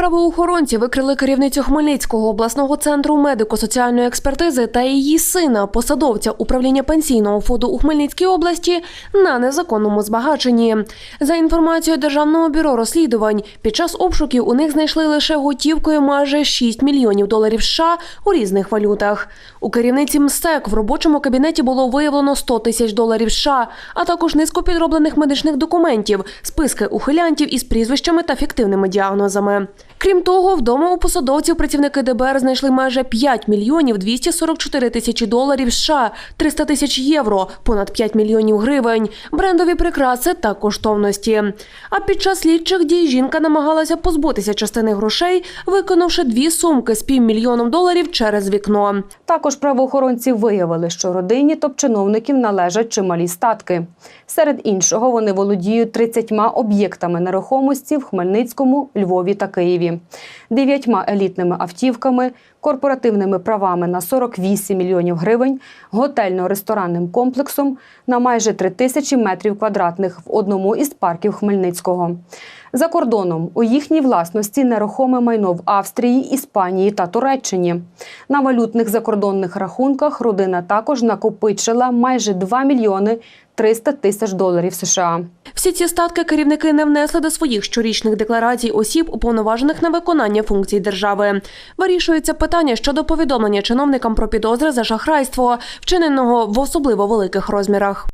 Правоохоронці викрили керівницю Хмельницького обласного центру медико-соціальної експертизи та її сина, посадовця управління пенсійного фонду у Хмельницькій області, на незаконному збагаченні. За інформацією Державного бюро розслідувань, під час обшуків у них знайшли лише готівкою майже 6 мільйонів доларів США у різних валютах. У керівниці МСЕК в робочому кабінеті було виявлено 100 тисяч доларів США, а також низку підроблених медичних документів, списки ухилянтів із прізвищами та фіктивними діагнозами. Крім того, вдома у посадовців працівники ДБР знайшли майже 5 мільйонів 244 тисячі доларів США, 300 тисяч євро, понад 5 мільйонів гривень, брендові прикраси та коштовності. А під час слідчих дій жінка намагалася позбутися частини грошей, виконавши дві сумки з півмільйоном доларів через вікно. Також правоохоронці виявили, що родині топ-чиновників належать чималі статки. Серед іншого, вони володіють 30 об'єктами нерухомості в Хмельницькому, Львові та Києві, дев'ятьма елітними автівками, корпоративними правами на 48 мільйонів гривень, готельно-ресторанним комплексом на майже 3 тисячі метрів квадратних в одному із парків Хмельницького. За кордоном у їхній власності нерухоме майно в Австрії, Іспанії та Туреччині. На валютних закордонних рахунках родина також накопичила майже 2 мільйони 300 тисяч доларів США. Всі ці статки керівники не внесли до своїх щорічних декларацій осіб, уповноважених на виконання функцій держави. Вирішується питання щодо повідомлення чиновникам про підозри за шахрайство, вчиненого в особливо великих розмірах.